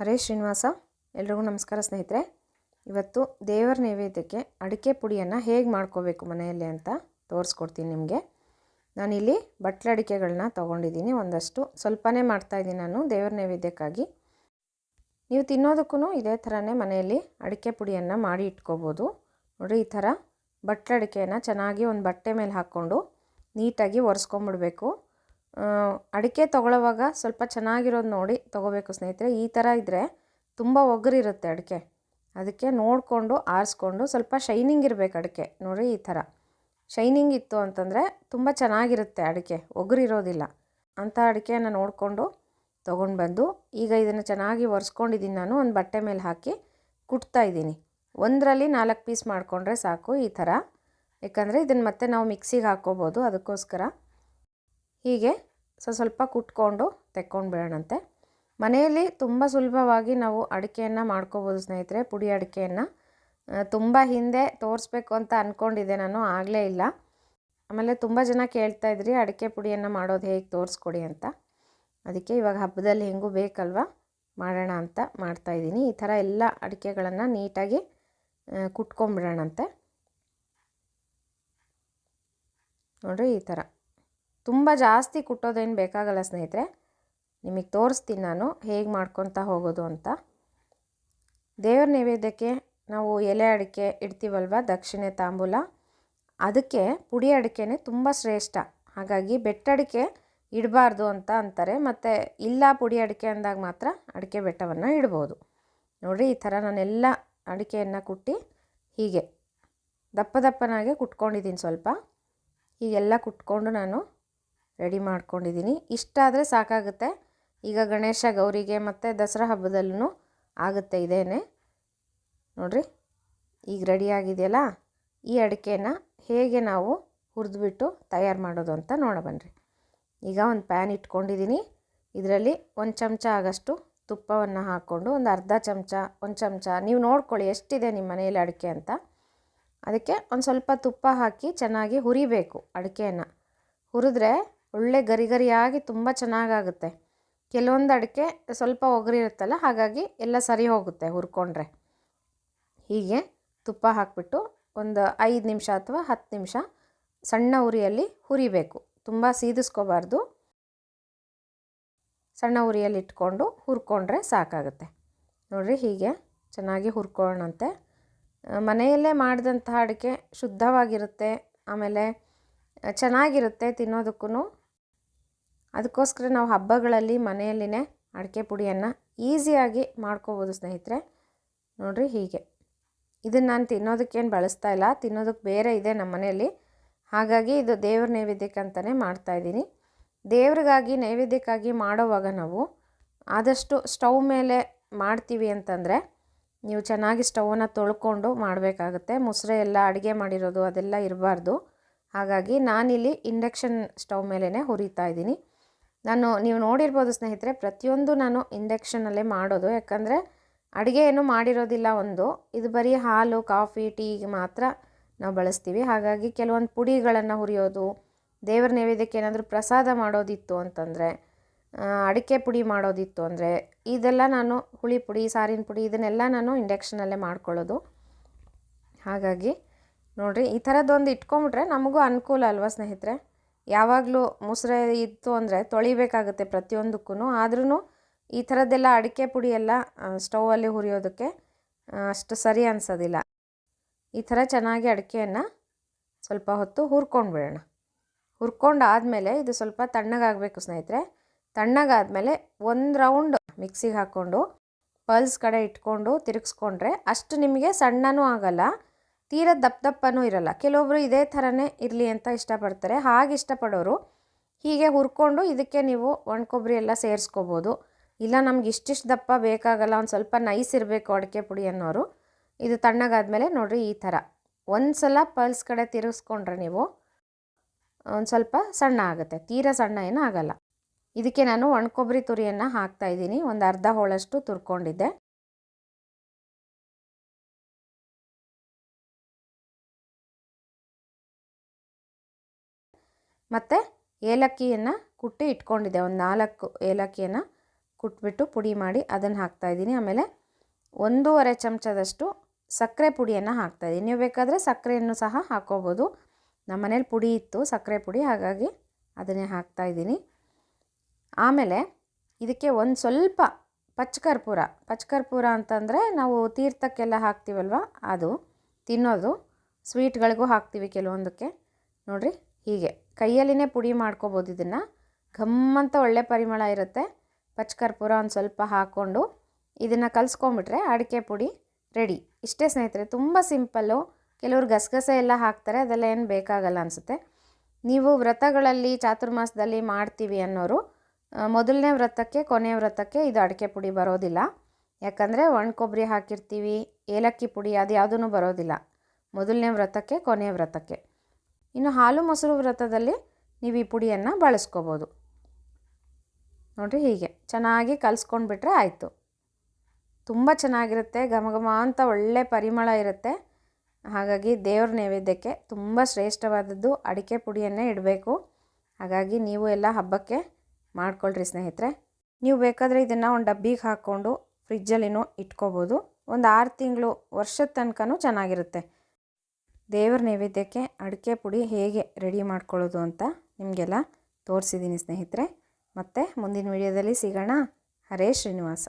ಹರೇ ಶ್ರೀನಿವಾಸ, ಎಲ್ರಿಗೂ ನಮಸ್ಕಾರ ಸ್ನೇಹಿತರೆ. ಇವತ್ತು ದೇವರ ನೈವೇದ್ಯಕ್ಕೆ ಅಡಿಕೆ ಪುಡಿಯನ್ನು ಹೇಗೆ ಮಾಡ್ಕೋಬೇಕು ಮನೆಯಲ್ಲಿ ಅಂತ ತೋರಿಸ್ಕೊಡ್ತೀನಿ ನಿಮಗೆ. ನಾನಿಲ್ಲಿ ಬಟ್ಲ ಅಡಿಕೆಗಳನ್ನ ತೊಗೊಂಡಿದ್ದೀನಿ, ಒಂದಷ್ಟು ಸ್ವಲ್ಪನೇ ಮಾಡ್ತಾಯಿದ್ದೀನಿ ನಾನು ದೇವರ ನೈವೇದ್ಯಕ್ಕಾಗಿ. ನೀವು ತಿನ್ನೋದಕ್ಕೂ ಇದೇ ಥರನೇ ಮನೆಯಲ್ಲಿ ಅಡಿಕೆ ಪುಡಿಯನ್ನು ಮಾಡಿ ಇಟ್ಕೋಬೋದು. ನೋಡಿ ಈ ಥರ ಬಟ್ಲ ಅಡಿಕೆಯನ್ನು ಚೆನ್ನಾಗಿ ಒಂದು ಬಟ್ಟೆ ಮೇಲೆ ಹಾಕ್ಕೊಂಡು ನೀಟಾಗಿ ಒರೆಸ್ಕೊಂಬಿಡ್ಬೇಕು. ಅಡಿಕೆ ತೊಗೊಳ್ಳೋವಾಗ ಸ್ವಲ್ಪ ಚೆನ್ನಾಗಿರೋದು ನೋಡಿ ತೊಗೋಬೇಕು ಸ್ನೇಹಿತರೆ. ಈ ಥರ ಇದ್ದರೆ ತುಂಬ ಒಗ್ಗರಿರುತ್ತೆ ಅಡಿಕೆ. ಅದಕ್ಕೆ ನೋಡಿಕೊಂಡು, ಆರಿಸ್ಕೊಂಡು ಸ್ವಲ್ಪ ಶೈನಿಂಗ್ ಇರಬೇಕು ಅಡಿಕೆ. ನೋಡಿ ಈ ಥರ ಶೈನಿಂಗ್ ಇತ್ತು ಅಂತಂದರೆ ತುಂಬ ಚೆನ್ನಾಗಿರುತ್ತೆ ಅಡಿಕೆ. ಒಗ್ಗರಿರೋದಿಲ್ಲ ಅಂಥ ಅಡಿಕೆಯನ್ನು ನೋಡಿಕೊಂಡು ತೊಗೊಂಡು ಬಂದು ಈಗ ಇದನ್ನು ಚೆನ್ನಾಗಿ ಒರೆಸ್ಕೊಂಡಿದ್ದೀನಿ ನಾನು. ಒಂದು ಬಟ್ಟೆ ಮೇಲೆ ಹಾಕಿ ಕುಟ್ತಾ ಇದ್ದೀನಿ ಒಂದರಲ್ಲಿ ನಾಲ್ಕು ಪೀಸ್ ಮಾಡಿಕೊಂಡ್ರೆ ಸಾಕು ಈ ಥರ ಯಾಕಂದರೆ ಇದನ್ನು ಮತ್ತೆ ನಾವು ಮಿಕ್ಸಿಗೆ ಹಾಕ್ಕೋಬೋದು ಅದಕ್ಕೋಸ್ಕರ ಹೀಗೆ ಸ್ವಲ್ಪ ಸ್ವಲ್ಪ ಕುಟ್ಕೊಂಡು ತೆಕ್ಕೊಂಡು ಬಿಡೋಣಂತೆ. ಮನೆಯಲ್ಲಿ ತುಂಬ ಸುಲಭವಾಗಿ ನಾವು ಅಡಿಕೆಯನ್ನು ಮಾಡ್ಕೋಬೋದು ಸ್ನೇಹಿತರೆ, ಪುಡಿ ಅಡಿಕೆಯನ್ನು. ತುಂಬ ಹಿಂದೆ ತೋರಿಸ್ಬೇಕು ಅಂತ ಅಂದ್ಕೊಂಡಿದ್ದೆ ನಾನು, ಆಗಲೇ ಇಲ್ಲ. ಆಮೇಲೆ ತುಂಬ ಜನ ಕೇಳ್ತಾ ಇದ್ರಿ, ಅಡಿಕೆ ಪುಡಿಯನ್ನು ಮಾಡೋದು ಹೇಗೆ ತೋರಿಸ್ಕೊಡಿ ಅಂತ. ಅದಕ್ಕೆ ಇವಾಗ ಹಬ್ಬದಲ್ಲಿ ಹೆಂಗೂ ಬೇಕಲ್ವ, ಮಾಡೋಣ ಅಂತ ಮಾಡ್ತಾಯಿದ್ದೀನಿ ಈ ಥರ ಎಲ್ಲ ಅಡಿಕೆಗಳನ್ನು ನೀಟಾಗಿ ಕುಟ್ಕೊಂಬಿಡೋಣಂತೆ ನೋಡಿರಿ ಈ ಥರ. ತುಂಬ ಜಾಸ್ತಿ ಕುಟ್ಟೋದೇನು ಬೇಕಾಗಲ್ಲ ಸ್ನೇಹಿತರೆ. ನಿಮಗೆ ತೋರಿಸ್ತೀನಿ ನಾನು ಹೇಗೆ ಮಾಡ್ಕೊತಾ ಹೋಗೋದು ಅಂತ. ದೇವ್ರ ನೈವೇದ್ಯಕ್ಕೆ ನಾವು ಎಲೆ ಅಡಿಕೆ ಇಡ್ತೀವಲ್ವ, ದಕ್ಷಿಣೆ ತಾಂಬೂಲ? ಅದಕ್ಕೆ ಪುಡಿ ಅಡಿಕೆನೇ ತುಂಬ ಶ್ರೇಷ್ಠ. ಹಾಗಾಗಿ ಬೆಟ್ಟಡಿಕೆ ಇಡಬಾರ್ದು ಅಂತ ಅಂತಾರೆ. ಮತ್ತು ಇಲ್ಲ ಪುಡಿ ಅಡಿಕೆ ಅಂದಾಗ ಮಾತ್ರ ಅಡಿಕೆ ಬೆಟ್ಟವನ್ನು ಇಡ್ಬೋದು. ನೋಡಿರಿ ಈ ಥರ ನಾನೆಲ್ಲ ಅಡಿಕೆಯನ್ನು ಕುಟ್ಟಿ ಹೀಗೆ ದಪ್ಪ ದಪ್ಪನಾಗೆ ಕುಟ್ಕೊಂಡಿದ್ದೀನಿ ಸ್ವಲ್ಪ. ಹೀಗೆಲ್ಲ ಕುಟ್ಕೊಂಡು ನಾನು ರೆಡಿ ಮಾಡ್ಕೊಂಡಿದ್ದೀನಿ. ಇಷ್ಟಾದರೆ ಸಾಕಾಗುತ್ತೆ. ಈಗ ಗಣೇಶ, ಗೌರಿಗೆ ಮತ್ತು ದಸರಾ ಹಬ್ಬದಲ್ಲೂ ಆಗುತ್ತೆ ಇದೇನೆ. ನೋಡಿರಿ, ಈಗ ರೆಡಿ ಆಗಿದೆಯಲ್ಲ? ಈ ಅಡಿಕೆನ ಹೇಗೆ ನಾವು ಹುರಿದ್ಬಿಟ್ಟು ತಯಾರು ಮಾಡೋದು ಅಂತ ನೋಡಬನ್ನಿರಿ ಈಗ ಒಂದು ಪ್ಯಾನ್ ಇಟ್ಕೊಂಡಿದ್ದೀನಿ ಇದರಲ್ಲಿ ಒಂದು ಚಮಚ ಆಗಷ್ಟು ತುಪ್ಪವನ್ನು ಹಾಕ್ಕೊಂಡು ಒಂದು ಅರ್ಧ ಚಮಚ, ಒಂದು ಚಮಚ, ನೀವು ನೋಡ್ಕೊಳ್ಳಿ ಎಷ್ಟಿದೆ ನಿಮ್ಮ ಮನೆಯಲ್ಲಿ ಅಡಿಕೆ ಅಂತ. ಅದಕ್ಕೆ ಒಂದು ಸ್ವಲ್ಪ ತುಪ್ಪ ಹಾಕಿ ಚೆನ್ನಾಗಿ ಹುರಿಬೇಕು ಅಡಿಕೆಯನ್ನು. ಹುರಿದ್ರೆ ಒಳ್ಳೆ ಗರಿ ಗರಿಯಾಗಿ ತುಂಬ ಚೆನ್ನಾಗಾಗುತ್ತೆ. ಕೆಲವೊಂದು ಅಡಿಕೆ ಸ್ವಲ್ಪ ಒಗರಿರುತ್ತಲ್ಲ, ಹಾಗಾಗಿ ಎಲ್ಲ ಸರಿ ಹೋಗುತ್ತೆ ಹುರ್ಕೊಂಡ್ರೆ. ಹೀಗೆ ತುಪ್ಪ ಹಾಕಿಬಿಟ್ಟು ಒಂದು ಐದು ನಿಮಿಷ ಅಥವಾ ಹತ್ತು ನಿಮಿಷ ಸಣ್ಣ ಉರಿಯಲ್ಲಿ ಹುರಿಬೇಕು. ತುಂಬ ಸೀದಿಸ್ಕೋಬಾರ್ದು. ಸಣ್ಣ ಉರಿಯಲ್ಲಿ ಇಟ್ಕೊಂಡು ಹುರ್ಕೊಂಡ್ರೆ ಸಾಕಾಗುತ್ತೆ. ನೋಡಿರಿ ಹೀಗೆ ಚೆನ್ನಾಗಿ ಹುರ್ಕೊಳ್ಳೋಣಂತೆ ಮನೆಯಲ್ಲೇ ಮಾಡಿದಂತಹ ಅಡಿಕೆ ಶುದ್ಧವಾಗಿರುತ್ತೆ, ಆಮೇಲೆ ಚೆನ್ನಾಗಿರುತ್ತೆ ತಿನ್ನೋದಕ್ಕೂ ಅದಕ್ಕೋಸ್ಕರ ನಾವು ಹಬ್ಬಗಳಲ್ಲಿ ಮನೆಯಲ್ಲಿನೇ ಅಡಿಕೆ ಪುಡಿಯನ್ನು ಈಸಿಯಾಗಿ ಮಾಡ್ಕೋಬೋದು ಸ್ನೇಹಿತರೆ. ನೋಡಿರಿ ಹೀಗೆ. ಇದನ್ನು ನಾನು ತಿನ್ನೋದಕ್ಕೇನು ಬಳಸ್ತಾ ಇಲ್ಲ, ತಿನ್ನೋದಕ್ಕೆ ಬೇರೆ ಇದೆ ನಮ್ಮ ಮನೆಯಲ್ಲಿ. ಹಾಗಾಗಿ ಇದು ದೇವ್ರ ನೈವೇದ್ಯಕ್ಕೆ ಅಂತಲೇ ಮಾಡ್ತಾಯಿದ್ದೀನಿ ದೇವ್ರಿಗಾಗಿ, ನೈವೇದ್ಯಕ್ಕಾಗಿ ಮಾಡೋವಾಗ ನಾವು ಆದಷ್ಟು ಸ್ಟವ್ ಮೇಲೆ ಮಾಡ್ತೀವಿ ಅಂತಂದರೆ ನೀವು ಚೆನ್ನಾಗಿ ಸ್ಟವನ್ನು ತೊಳ್ಕೊಂಡು ಮಾಡಬೇಕಾಗುತ್ತೆ. ಮುಸ್ರೆ ಎಲ್ಲ ಅಡುಗೆ ಮಾಡಿರೋದು ಅದೆಲ್ಲ ಇರಬಾರ್ದು. ಹಾಗಾಗಿ ನಾನಿಲ್ಲಿ ಇಂಡಕ್ಷನ್ ಸ್ಟವ್ ಮೇಲೇ ಹುರಿತಾ ಇದ್ದೀನಿ. ನಾನು ನೀವು ನೋಡಿರ್ಬೋದು ಸ್ನೇಹಿತರೆ, ಪ್ರತಿಯೊಂದು ನಾನು ಇಂಡಕ್ಷನಲ್ಲೇ ಮಾಡೋದು. ಯಾಕಂದರೆ ಅಡುಗೆ ಏನು ಮಾಡಿರೋದಿಲ್ಲ ಒಂದು. ಇದು ಬರೀ ಹಾಲು, ಕಾಫಿ ಟೀಗೆ ಮಾತ್ರ ನಾವು ಬಳಸ್ತೀವಿ. ಹಾಗಾಗಿ ಕೆಲವೊಂದು ಪುಡಿಗಳನ್ನು ಹುರಿಯೋದು, ದೇವರ ನೈವೇದ್ಯಕ್ಕೆ ಏನಾದರೂ ಪ್ರಸಾದ ಮಾಡೋದಿತ್ತು ಅಂತಂದರೆ ಅಡಿಕೆ ಪುಡಿ ಮಾಡೋದಿತ್ತು ಅಂದರೆ, ಇದೆಲ್ಲ ನಾನು ಹುಳಿ ಪುಡಿ, ಸಾರಿನ ಪುಡಿ ಇದನ್ನೆಲ್ಲ ನಾನು ಇಂಡಕ್ಷನಲ್ಲೇ ಮಾಡ್ಕೊಳ್ಳೋದು. ಹಾಗಾಗಿ ನೋಡಿರಿ, ಈ ಥರದ್ದೊಂದು ಇಟ್ಕೊಂಬಿಟ್ರೆ ನಮಗೂ ಅನುಕೂಲ ಅಲ್ವಾ ಸ್ನೇಹಿತರೆ? ಯಾವಾಗಲೂ ಮೊಸರು ಇತ್ತು ಅಂದರೆ ತೊಳಿಬೇಕಾಗುತ್ತೆ ಪ್ರತಿಯೊಂದಕ್ಕೂ ಆದ್ರೂ ಈ ಥರದ್ದೆಲ್ಲ ಅಡಿಕೆ ಪುಡಿ ಎಲ್ಲ ಸ್ಟೌವಲ್ಲಿ ಹುರಿಯೋದಕ್ಕೆ ಅಷ್ಟು ಸರಿ ಅನಿಸೋದಿಲ್ಲ. ಈ ಥರ ಚೆನ್ನಾಗಿ ಅಡಿಕೆಯನ್ನು ಸ್ವಲ್ಪ ಹೊತ್ತು ಹುರ್ಕೊಂಡು ಬಿಡೋಣ ಹುರ್ಕೊಂಡು ಆದಮೇಲೆ ಇದು ಸ್ವಲ್ಪ ತಣ್ಣಗಾಗಬೇಕು ಸ್ನೇಹಿತರೆ. ತಣ್ಣಗಾದಮೇಲೆ ಒಂದು ರೌಂಡ್ ಮಿಕ್ಸಿಗೆ ಹಾಕ್ಕೊಂಡು, ಪಲ್ಸ್ ಕಡೆ ಇಟ್ಕೊಂಡು ತಿರುಗಿಸ್ಕೊಂಡ್ರೆ ಅಷ್ಟು ನಿಮಗೆ ಸಣ್ಣನೂ ಆಗಲ್ಲ. ತೀರ ದಪ್ಪ ದಪ್ಪನೂ ಇರಲ್ಲ. ಕೆಲವೊಬ್ಬರು ಇದೇ ಥರನೇ ಇರಲಿ ಅಂತ ಇಷ್ಟಪಡ್ತಾರೆ. ಹಾಗೆ ಇಷ್ಟಪಡೋರು ಹೀಗೆ ಹುರ್ಕೊಂಡು ಇದಕ್ಕೆ ನೀವು ಒಣ ಕೊಬ್ಬರಿ ಎಲ್ಲ ಸೇರಿಸ್ಕೋಬೋದು. ಇಲ್ಲ, ನಮ್ಗೆ ಇಷ್ಟಿಷ್ಟು ದಪ್ಪ ಬೇಕಾಗಲ್ಲ, ಒಂದು ಸ್ವಲ್ಪ ನೈಸ್ ಇರಬೇಕು ಅಡಿಕೆ ಪುಡಿ ಅನ್ನೋರು. ಇದು ತಣ್ಣಗಾದ್ಮೇಲೆ ನೋಡಿರಿ ಈ ಥರ. ಒಂದು ಸಲ ಪಲ್ಸ್ ಕಡೆ ತಿರುಗಿಸ್ಕೊಂಡ್ರೆ ನೀವು ಒಂದು ಸ್ವಲ್ಪ ಸಣ್ಣ ಆಗುತ್ತೆ. ತೀರ ಸಣ್ಣ ಏನೂ ಆಗಲ್ಲ. ಇದಕ್ಕೆ ನಾನು ಒಣ ಕೊಬ್ಬರಿ ತುರಿಯನ್ನು ಹಾಕ್ತಾಯಿದ್ದೀನಿ ಒಂದು ಅರ್ಧ ಹೋಳಷ್ಟು ತುರ್ಕೊಂಡಿದ್ದೆ. ಮತ್ತು ಏಲಕ್ಕಿಯನ್ನು ಕುಟ್ಟಿ ಇಟ್ಕೊಂಡಿದ್ದೆ. ಒಂದು ನಾಲ್ಕು ಏಲಕ್ಕಿಯನ್ನು ಕುಟ್ಬಿಟ್ಟು ಪುಡಿ ಮಾಡಿ ಅದನ್ನು ಹಾಕ್ತಾಯಿದ್ದೀನಿ ಆಮೇಲೆ ಒಂದೂವರೆ ಚಮಚದಷ್ಟು ಸಕ್ಕರೆ ಪುಡಿಯನ್ನು ಹಾಕ್ತಾಯಿದ್ದೀನಿ ನೀವು ಬೇಕಾದರೆ ಸಕ್ಕರೆಯನ್ನು ಸಹ ಹಾಕ್ಕೋಬೋದು ನಮ್ಮ ಮನೇಲಿ ಪುಡಿ ಇತ್ತು, ಸಕ್ಕರೆ ಪುಡಿ. ಹಾಗಾಗಿ ಅದನ್ನೇ ಹಾಕ್ತಾಯಿದ್ದೀನಿ ಆಮೇಲೆ ಇದಕ್ಕೆ ಒಂದು ಸ್ವಲ್ಪ ಪಚ್ಚಕರ್ಪೂರ ಪಚ್ಚಕರ್ಪೂರ ಅಂತಂದರೆ ನಾವು ತೀರ್ಥಕ್ಕೆಲ್ಲ ಹಾಕ್ತೀವಲ್ವ? ಅದು ತಿನ್ನೋದು. ಸ್ವೀಟ್ಗಳಿಗೂ ಹಾಕ್ತೀವಿ ಕೆಲವೊಂದಕ್ಕೆ. ನೋಡಿರಿ ಹೀಗೆ. ಕೈಯಲ್ಲಿನೇ ಪುಡಿ ಮಾಡ್ಕೋಬೋದು ಇದನ್ನು. ಘಮ್ಮಂತ ಒಳ್ಳೆ ಪರಿಮಳ ಇರುತ್ತೆ. ಪಚ್ಕರ್ಪೂರ ಒಂದು ಸ್ವಲ್ಪ ಹಾಕ್ಕೊಂಡು ಇದನ್ನು ಕಲಿಸ್ಕೊಂಬಿಟ್ರೆ ಅಡಿಕೆ ಪುಡಿ ರೆಡಿ. ಇಷ್ಟೇ ಸ್ನೇಹಿತರೆ, ತುಂಬ ಸಿಂಪಲ್ಲು. ಕೆಲವರು ಗಸಗಸೆ ಎಲ್ಲ ಹಾಕ್ತಾರೆ, ಅದೆಲ್ಲ ಏನು ಬೇಕಾಗಲ್ಲ ಅನಿಸುತ್ತೆ. ನೀವು ವ್ರತಗಳಲ್ಲಿ ಚಾತುರ್ಮಾಸದಲ್ಲಿ ಮಾಡ್ತೀವಿ ಅನ್ನೋರು ಮೊದಲನೇ ವ್ರತಕ್ಕೆ ಕೊನೆಯ ವ್ರತಕ್ಕೆ ಇದು ಅಡಿಕೆ ಪುಡಿ ಬರೋದಿಲ್ಲ. ಯಾಕಂದರೆ ಒಣ ಕೊಬ್ಬರಿ ಹಾಕಿರ್ತೀವಿ, ಏಲಕ್ಕಿ ಪುಡಿ ಅದು ಯಾವುದೂ ಬರೋದಿಲ್ಲ. ಮೊದಲನೇ ವ್ರತಕ್ಕೆ ಕೊನೆಯ ವ್ರತಕ್ಕೆ. ಇನ್ನು ಹಾಲು ಮೊಸರು ವ್ರತದಲ್ಲಿ ನೀವು ಈ ಪುಡಿಯನ್ನು ಬಳಸ್ಕೋಬೋದು. ನೋಡಿರಿ ಹೀಗೆ. ಚೆನ್ನಾಗಿ ಕಲಿಸ್ಕೊಂಡ್ಬಿಟ್ರೆ ಆಯಿತು. ತುಂಬ ಚೆನ್ನಾಗಿರುತ್ತೆ. ಘಮ ಘಮ ಅಂತ ಒಳ್ಳೆ ಪರಿಮಳ ಇರುತ್ತೆ. ಹಾಗಾಗಿ ದೇವ್ರ ನೈವೇದ್ಯಕ್ಕೆ ತುಂಬ ಶ್ರೇಷ್ಠವಾದದ್ದು ಅಡಿಕೆ ಪುಡಿಯನ್ನೇ ಇಡಬೇಕು. ಹಾಗಾಗಿ ನೀವು ಎಲ್ಲ ಹಬ್ಬಕ್ಕೆ ಮಾಡ್ಕೊಳ್ರಿ ಸ್ನೇಹಿತರೆ. ನೀವು ಬೇಕಾದರೆ ಇದನ್ನು ಒಂದು ಡಬ್ಬಿಗೆ ಹಾಕ್ಕೊಂಡು ಫ್ರಿಜ್ಜಲ್ಲಿನೂ ಇಟ್ಕೋಬೋದು. ಒಂದು ಆರು ತಿಂಗಳು ವರ್ಷದ ತನಕನೂ ಚೆನ್ನಾಗಿರುತ್ತೆ. ದೇವ್ರ ನೈವೇದ್ಯಕ್ಕೆ ಅಡಿಕೆ ಪುಡಿ ಹೇಗೆ ರೆಡಿ ಮಾಡ್ಕೊಳ್ಳೋದು ಅಂತ ನಿಮಗೆಲ್ಲ ತೋರಿಸಿದ್ದೀನಿ ಸ್ನೇಹಿತರೆ. ಮತ್ತು ಮುಂದಿನ ವಿಡಿಯೋದಲ್ಲಿ ಸಿಗೋಣ. ಹರೇ ಶ್ರೀನಿವಾಸ.